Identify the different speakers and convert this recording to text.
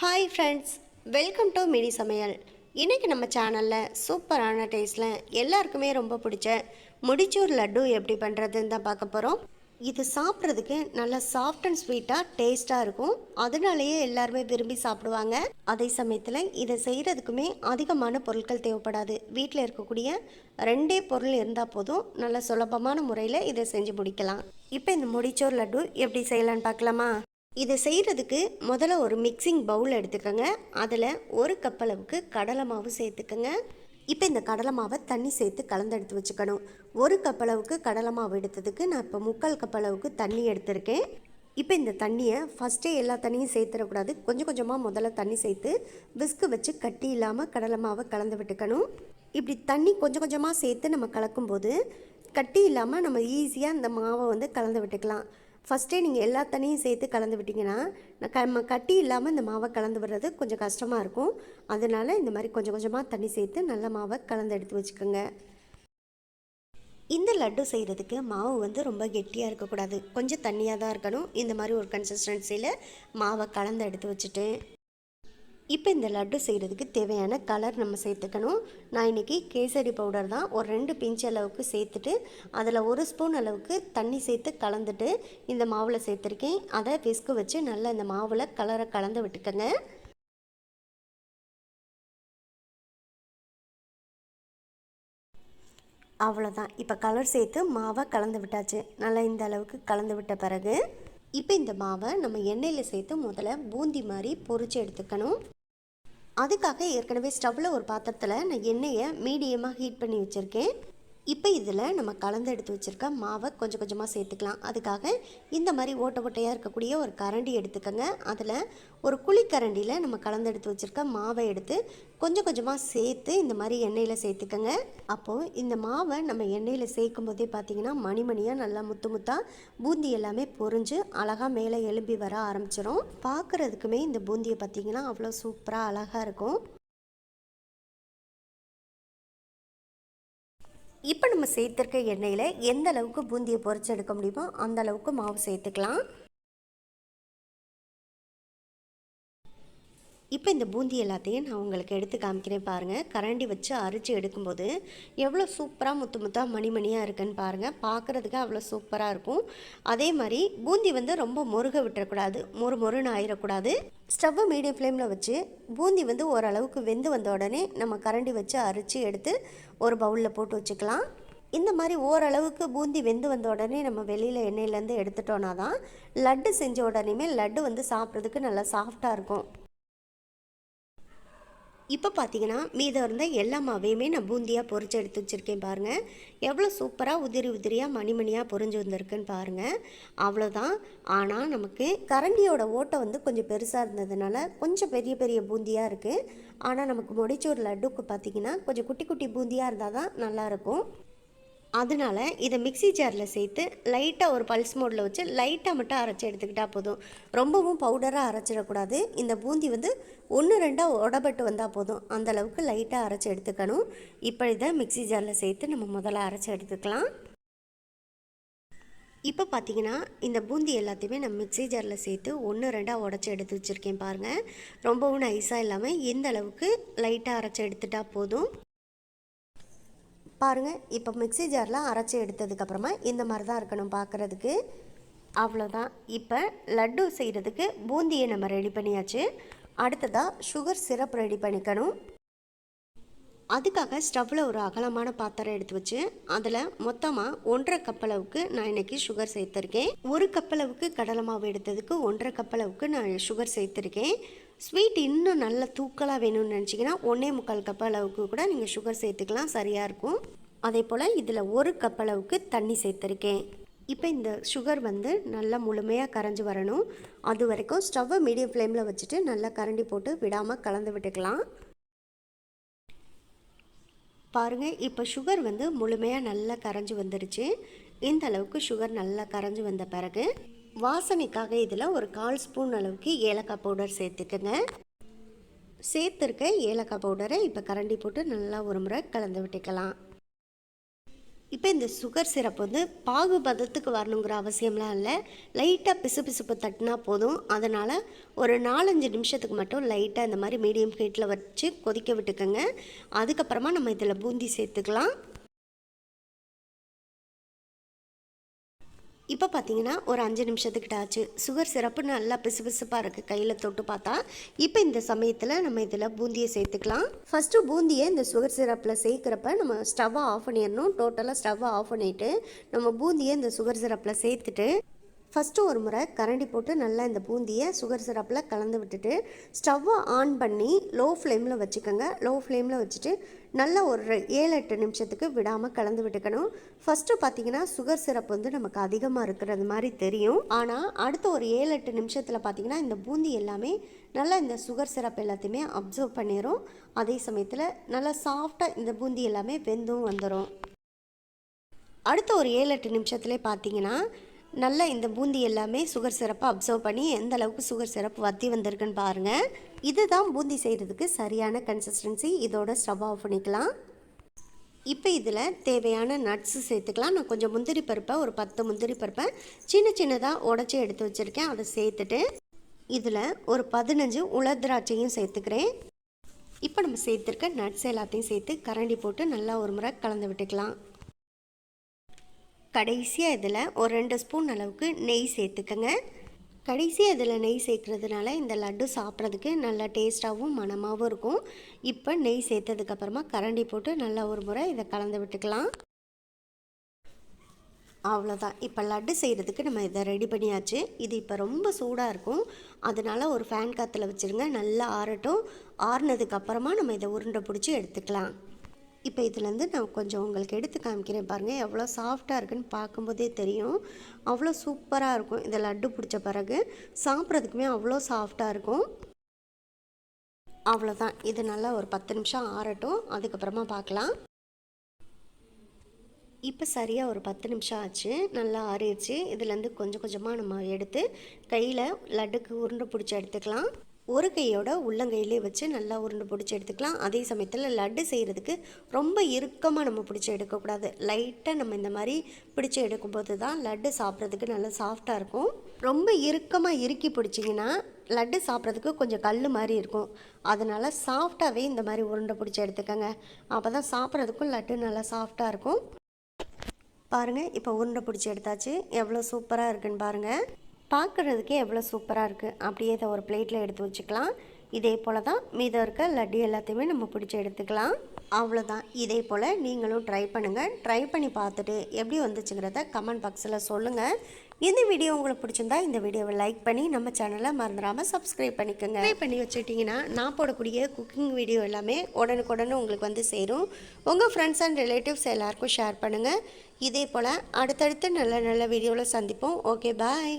Speaker 1: Hi friends welcome to Mini Samayal இன்றைக்கி நம்ம சேனலில் சூப்பரான டேஸ்ட்டில் எல்லாருக்குமே ரொம்ப பிடிச்ச முடிச்சூர் லட்டு எப்படி பண்ணுறதுன்னு தான் பார்க்க போகிறோம் இது சாப்பிட்றதுக்கு நல்லா சாஃப்ட் அண்ட் ஸ்வீட்டாக டேஸ்ட்டாக இருக்கும். அதனாலேயே எல்லாருமே விரும்பி சாப்பிடுவாங்க. அதே சமயத்தில் இதை செய்கிறதுக்குமே அதிகமான பொருட்கள் தேவைப்படாது. வீட்டில் இருக்கக்கூடிய ரெண்டே பொருள் இருந்தால் போதும். நல்ல சுலபமான முறையில் இதை செஞ்சு முடிக்கலாம். இப்போ இந்த முடிச்சோர் லட்டு எப்படி செய்யலான்னு பார்க்கலாமா? இதை செய்கிறதுக்கு முதல்ல ஒரு மிக்சிங் பவுல் எடுத்துக்கோங்க. அதில் ஒரு கப் அளவுக்கு கடலை மாவு சேர்த்துக்கோங்க. இப்போ இந்த கடலை மாவை தண்ணி சேர்த்து கலந்து எடுத்து வச்சுக்கணும். ஒரு கப் அளவுக்கு கடலை மாவு எடுத்ததுக்கு நான் இப்போ முக்கால் கப் அளவுக்கு தண்ணி எடுத்திருக்கேன். இப்போ இந்த தண்ணியை ஃபஸ்ட்டே எல்லா தண்ணியும் சேர்த்துடக்கூடாது. கொஞ்சம் கொஞ்சமாக முதல்ல தண்ணி சேர்த்து விஸ்கு வச்சு கட்டி இல்லாமல் கடலை மாவை கலந்து விட்டுக்கணும். இப்படி தண்ணி கொஞ்சம் கொஞ்சமாக சேர்த்து நம்ம கலக்கும்போது கட்டி இல்லாமல் நம்ம ஈஸியாக இந்த மாவை வந்து கலந்து விட்டுக்கலாம். ஃபஸ்ட்டே நீங்கள் எல்லா தண்ணியும் சேர்த்து கலந்து விட்டிங்கன்னா நம்ம க ம- கட்டி இல்லாமல் இந்த மாவை கலந்து விடுறது கொஞ்சம் கஷ்டமாக இருக்கும். அதனால இந்த மாதிரி கொஞ்சம் கொஞ்சமாக தண்ணி சேர்த்து நல்ல மாவை கலந்து எடுத்து வச்சுக்கோங்க. இந்த லட்டு செய்கிறதுக்கு மாவு வந்து ரொம்ப கெட்டியாக இருக்கக்கூடாது. கொஞ்சம் தண்ணியாக தான் இருக்கணும். இந்த மாதிரி ஒரு கன்சிஸ்டன்சியில் மாவை கலந்து எடுத்து வச்சுட்டு இப்போ இந்த லட்டு செய்கிறதுக்கு தேவையான கலர் நம்ம சேர்த்துக்கணும். நான் இன்றைக்கி கேசரி பவுடர் தான் ஒரு ரெண்டு பிஞ்ச் அளவுக்கு சேர்த்துட்டு அதில் ஒரு ஸ்பூன் அளவுக்கு தண்ணி சேர்த்து கலந்துட்டு இந்த மாவில் சேர்த்துருக்கேன். அதை விஸ்கு வச்சு நல்லா இந்த மாவில் கலரை கலந்து விட்டுக்கோங்க. அவ்வளோதான் இப்போ கலர் சேர்த்து மாவை கலந்து விட்டாச்சு. நல்லா இந்த அளவுக்கு கலந்து விட்ட பிறகு இப்போ இந்த மாவை நம்ம எண்ணெயில் சேர்த்து முதல்ல பூந்தி மாதிரி பொறிச்சு எடுத்துக்கணும். அதுக்காக ஏற்கனவே ஸ்டவ்வில் ஒரு பாத்திரத்தில் நான் எண்ணெயை மீடியமாக ஹீட் பண்ணி வச்சுருக்கேன். இப்போ இதில் நம்ம கலந்து எடுத்து வச்சுருக்க மாவை கொஞ்சம் கொஞ்சமாக சேர்த்துக்கலாம். அதுக்காக இந்த மாதிரி ஓட்டை ஓட்டையாக இருக்கக்கூடிய ஒரு கரண்டி எடுத்துக்கோங்க. அதில் ஒரு குழிக்கரண்டியில் நம்ம கலந்து எடுத்து வச்சுருக்க மாவை எடுத்து கொஞ்சம் கொஞ்சமாக சேர்த்து இந்த மாதிரி எண்ணெயில் சேர்த்துக்கோங்க. அப்போது இந்த மாவை நம்ம எண்ணெயில் சேர்க்கும் போதே பார்த்தீங்கன்னா மணிமணியாக நல்லா முத்து முத்தாக பூந்தி எல்லாமே பொரிஞ்சு அழகாக மேலே எலும்பி வர ஆரம்பிச்சிடும் பார்க்குறதுக்குமே இந்த பூந்தியை பார்த்தீங்கன்னா அவ்வளோ சூப்பராக அழகாக இருக்கும். இப்போ நம்ம சேர்த்துருக்க எண்ணெயில் எந்த அளவுக்கு பூந்தியை பொறிச்செடுக்க எடுக்க முடியுமோ அந்த அளவுக்கு மாவு சேர்த்துக்கலாம். இப்போ இந்த பூந்தி எல்லாத்தையும் நான் உங்களுக்கு எடுத்து காமிக்கிறேன் பாருங்கள் கரண்டி வச்சு அரிச்சு எடுக்கும்போது எவ்வளோ சூப்பராக முத்து முத்தாக மணிமணியாக இருக்குன்னு பாருங்கள் பார்க்குறதுக்கு அவ்வளோ சூப்பராக இருக்கும். அதே மாதிரி பூந்தி வந்து ரொம்ப முருக விட்டுறக்கூடாது. மொறு மொறுன்னு ஆயிடக்கூடாது ஸ்டவ்வை மீடியம் ஃப்ளேமில் வச்சு பூந்தி வந்து ஓரளவுக்கு வெந்து வந்த உடனே நம்ம கரண்டி வச்சு அரிச்சு எடுத்து ஒரு பவுலில் போட்டு வச்சுக்கலாம். இந்த மாதிரி ஓரளவுக்கு பூந்தி வெந்து வந்த உடனே நம்ம வெளியில் எண்ணெயிலேருந்து எடுத்துட்டோன்னா தான் லட்டு செஞ்ச உடனேமே லட்டு வந்து சாப்பிட்றதுக்கு நல்லா சாஃப்டாக இருக்கும். இப்போ பார்த்தீங்கன்னா மீதம் இருந்த எல்லா மாவையுமே நான் பூந்தியாக பொறிச்சு எடுத்து வச்சுருக்கேன் பாருங்கள் எவ்வளோ சூப்பராக உதிரி உதிரியாக மணிமணியாக பொறிஞ்சு பொரிஞ்சு வந்திருக்குன்னு பாருங்கள் அவ்வளோதான் ஆனால் நமக்கு கரண்டியோட ஓட்டை வந்து கொஞ்சம் பெருசாக இருந்ததுனால கொஞ்சம் பெரிய பெரிய பூந்தியாக இருக்குது ஆனால் நமக்கு முடிச்சூர் லட்டுக்கு பார்த்தீங்கன்னா கொஞ்சம் குட்டி குட்டி பூந்தியாக இருந்தால் தான் நல்லாயிருக்கும் அதனால இதை மிக்ஸி ஜாரில் சேர்த்து லைட்டாக ஒரு பல்ஸ் மோடில் வச்சு லைட்டாக மட்டும் அரைச்சி எடுத்துக்கிட்டால் போதும். ரொம்பவும் பவுடராக அரைச்சிடக்கூடாது. இந்த பூந்தி வந்து ஒன்று ரெண்டாக உடப்பட்டு வந்தால் போதும். அந்தளவுக்கு லைட்டாக அரைச்சி எடுத்துக்கணும். இப்போ இதை மிக்ஸி ஜாரில் சேர்த்து நம்ம முதல்ல அரைச்சி எடுத்துக்கலாம். இப்போ பார்த்தீங்கன்னா இந்த பூந்தி எல்லாத்தையுமே நான் மிக்ஸி ஜாரில் சேர்த்து ஒன்று ரெண்டாக உடச்சி எடுத்து வச்சுருக்கேன் பாருங்கள் ரொம்பவும் நைஸாக இல்லாமல் எந்த அளவுக்கு லைட்டாக அரைச்சி எடுத்துட்டால் போதும். பாருங்கள் இப்போ மிக்ஸி ஜாரில் அரைச்சி எடுத்ததுக்கப்புறமா இந்த மாதிரி தான் இருக்கணும் பார்க்குறதுக்கு அவ்வளோதான் இப்போ லட்டு செய்கிறதுக்கு பூந்தியை நம்ம ரெடி பண்ணியாச்சு. அடுத்ததாக சுகர் சிரப் ரெடி பண்ணிக்கணும். அதுக்காக ஸ்டவ்வில் ஒரு அகலமான பாத்திரம் எடுத்து வச்சு அதில் மொத்தமாக ஒன்றரை கப் அளவுக்கு நான் இன்னைக்கு சுகர் சேர்த்துருக்கேன். ஒரு கப் அளவுக்கு கடலை மாவு எடுத்ததுக்கு ஒன்றரை கப் அளவுக்கு நான் சுகர் சேர்த்துருக்கேன். ஸ்வீட் இன்னும் நல்ல தூக்கலாக வேணும்னு நினச்சிங்கன்னா ஒன்றே முக்கால் கப் அளவுக்கு கூட நீங்கள் சுகர் சேர்த்துக்கலாம் சரியாக இருக்கும். அதே போல் இதில் ஒரு கப் அளவுக்கு தண்ணி சேர்த்துருக்கேன். இப்போ இந்த சுகர் வந்து நல்லா முழுமையாக கரைஞ்சி வரணும். அது வரைக்கும் ஸ்டவ்வை மீடியம் ஃப்ளேமில் வச்சுட்டு நல்லா கரண்டி போட்டு விடாமல் கலந்து விட்டுக்கலாம். பாருங்கள் இப்போ சுகர் வந்து முழுமையாக நல்லா கரைஞ்சி வந்துருச்சு. இந்த அளவுக்கு சுகர் நல்லா கரைஞ்சி வந்த பிறகு வாசனைக்காக இதில் ஒரு கால் ஸ்பூன் அளவுக்கு ஏலக்காய் பவுடர் சேர்த்துக்கோங்க. சேர்த்துருக்க ஏலக்காய் பவுடரை இப்போ கரண்டி போட்டு நல்லா ஒரு முறை கலந்து விட்டுக்கலாம். இப்போ இந்த சுகர் சிரப் வந்து பாகு பதத்துக்கு வரணுங்கிற அவசியம்லாம் இல்லை. லைட்டாக பிசு பிசுப்பு தட்டினா போதும். அதனால் ஒரு நாலஞ்சு நிமிஷத்துக்கு மட்டும் லைட்டாக இந்த மாதிரி மீடியம் ஹீட்டில் வச்சு கொதிக்க விட்டுக்கோங்க. அதுக்கப்புறமா நம்ம இதில் பூந்தி சேர்த்துக்கலாம். இப்போ பார்த்தீங்கன்னா ஒரு அஞ்சு நிமிஷத்துக்கிட்ட ஆச்சு. சுகர் சிரப்பு நல்லா பிசு பிசுப்பாக இருக்குது கையில் தொட்டு பார்த்தா இப்போ இந்த சமயத்தில் நம்ம இதில் பூந்தியை சேர்த்துக்கலாம். ஃபஸ்ட்டு பூந்தியை இந்த சுகர் சிரப்பில் சேர்க்குறப்ப நம்ம ஸ்டவ்வை ஆஃப் பண்ணிடணும். டோட்டலாக ஸ்டவ்வை ஆஃப் பண்ணிவிட்டு நம்ம பூந்தியை இந்த சுகர் சிரப்பில் சேர்த்துட்டு ஃபஸ்ட்டு ஒரு முறை கரண்டி போட்டு நல்லா இந்த பூந்தியை சுகர் சிரப்பில் கலந்து விட்டுட்டு ஸ்டவ்வை ஆன் பண்ணி லோ ஃப்ளேமில் வச்சுக்கோங்க லோ ஃப்ளேமில் வச்சுட்டு நல்லா ஒரு ஏழு எட்டு நிமிஷத்துக்கு விடாமல் கலந்து விட்டுக்கணும். ஃபஸ்ட்டு பார்த்தீங்கன்னா சுகர் சிரப் வந்து நமக்கு அதிகமாக இருக்கிறது மாதிரி தெரியும். ஆனால் அடுத்த ஒரு ஏழு எட்டு நிமிஷத்தில் பார்த்தீங்கன்னா இந்த பூந்தி எல்லாமே நல்லா இந்த சுகர் சிரப் எல்லாத்தையுமே அப்சர்வ் பண்ணிடும் அதே சமயத்தில் நல்லா சாஃப்டாக இந்த பூந்தி எல்லாமே வெந்தும் வந்துடும் அடுத்த ஒரு ஏழு எட்டு நிமிஷத்துலேயே பார்த்தீங்கன்னா நல்லா இந்த பூந்தி எல்லாமே சுகர் சிரப்பை அப்சர்வ் பண்ணி எந்த அளவுக்கு சுகர் சிறப்பு வத்தி வந்திருக்குன்னு பாருங்கள் இதுதான் பூந்தி செய்கிறதுக்கு சரியான கன்சிஸ்டன்சி இதோட ஸ்டவ் ஆஃப் பண்ணிக்கலாம். இப்போ இதில் தேவையான நட்ஸு சேர்த்துக்கலாம். நான் கொஞ்சம் முந்திரி பருப்பை ஒரு பத்து முந்திரி பருப்பை சின்ன சின்னதாக உடச்சி எடுத்து வச்சுருக்கேன். அதை சேர்த்துட்டு இதில் ஒரு பதினஞ்சு உலர் திராட்சையும் சேர்த்துக்கிறேன். இப்போ நம்ம சேர்த்துருக்க நட்ஸ் எல்லாத்தையும் சேர்த்து கரண்டி போட்டு நல்லா ஒரு முறை கலந்து விட்டுக்கலாம். கடைசியாக இதில் ஒரு ரெண்டு ஸ்பூன் அளவுக்கு நெய் சேர்த்துக்கங்க. கடைசியாக இதில் நெய் சேர்க்குறதுனால இந்த லட்டு சாப்பிட்றதுக்கு நல்லா டேஸ்ட்டாகவும் மனமாகவும் இருக்கும். இப்போ நெய் சேர்த்ததுக்கப்புறமா கரண்டி போட்டு நல்லா ஒரு முறை இதை கலந்து விட்டுக்கலாம். அவ்வளோதான் இப்போ லட்டு செய்கிறதுக்கு நம்ம இதை ரெடி பண்ணியாச்சு. இது இப்போ ரொம்ப சூடாக இருக்கும். அதனால் ஒரு ஃபேன் காற்றுல வச்சுருங்க. நல்லா ஆறட்டும். ஆறுனதுக்கப்புறமா நம்ம இதை உருண்டை பிடிச்சி எடுத்துக்கலாம். இப்போ இதுலேருந்து நான் கொஞ்சம் உங்களுக்கு எடுத்து காமிக்கிறேன் பாருங்கள். எவ்வளோ சாஃப்டாக இருக்குன்னு பார்க்கும்போதே தெரியும். அவ்வளோ சூப்பராக இருக்கும். இந்த லட்டு பிடிச்ச பிறகு சாப்பிட்றதுக்குமே அவ்வளோ சாஃப்டாக இருக்கும். அவ்வளோதான். இது நல்லா ஒரு பத்து நிமிஷம் ஆறட்டும். அதுக்கப்புறமா பார்க்கலாம். இப்போ சரியாக ஒரு பத்து நிமிஷம் ஆச்சு. நல்லா ஆறிடுச்சு. இதுலேருந்து கொஞ்சம் கொஞ்சமாக நம்ம எடுத்து கையில் லட்டுக்கு உருண்டை பிடிச்சி எடுத்துக்கலாம். ஒரு கையோட உள்ளங்கையிலே வச்சு நல்லா உருண்டை பிடிச்சி எடுத்துக்கலாம். அதே சமயத்தில் லட்டு செய்கிறதுக்கு ரொம்ப இறுக்கமாக நம்ம பிடிச்சி எடுக்கக்கூடாது. லைட்டாக நம்ம இந்த மாதிரி பிடிச்சி எடுக்கும்போது தான் லட்டு சாப்பிட்றதுக்கு நல்லா சாஃப்டாக இருக்கும். ரொம்ப இறுக்கமாக இறுக்கி பிடிச்சிங்கன்னா லட்டு சாப்பிட்றதுக்கு கொஞ்சம் கல் மாதிரி இருக்கும். அதனால் சாஃப்டாகவே இந்த மாதிரி உருண்டை பிடிச்சி எடுத்துக்கோங்க. அப்போ தான் சாப்பிட்றதுக்கும் லட்டு நல்லா சாஃப்டாக இருக்கும். பாருங்கள் இப்போ உருண்டை பிடிச்சி எடுத்தாச்சு. எவ்வளோ சூப்பராக இருக்குன்னு பாருங்கள் பார்க்குறதுக்கே எவ்வளோ சூப்பராக இருக்குது அப்படியே இதை ஒரு பிளேட்டில் எடுத்து வச்சுக்கலாம். இதே போல் தான் மீதம் இருக்க லட்டு எல்லாத்தையுமே நம்ம பிடிச்சி எடுத்துக்கலாம். அவ்வளோதான் இதே போல் நீங்களும் ட்ரை பண்ணுங்கள் ட்ரை பண்ணி பார்த்துட்டு எப்படி வந்துச்சுங்கிறத கமெண்ட் பாக்ஸில் சொல்லுங்கள் இந்த வீடியோ உங்களுக்கு பிடிச்சிருந்தா இந்த வீடியோவை லைக் பண்ணி நம்ம சேனலை மறந்துடாமல் சப்ஸ்கிரைப் பண்ணிக்கோங்க. ட்ரை பண்ணி வச்சுட்டிங்கன்னா நான் போடக்கூடிய குக்கிங் வீடியோ எல்லாமே உடனுக்குடனே உங்களுக்கு வந்து சேரும். உங்கள் ஃப்ரெண்ட்ஸ் அண்ட் ரிலேட்டிவ்ஸ் எல்லாருக்கும் ஷேர் பண்ணுங்கள் இதே போல் அடுத்தடுத்து நல்ல நல்ல வீடியோவில் சந்திப்போம். Okay bye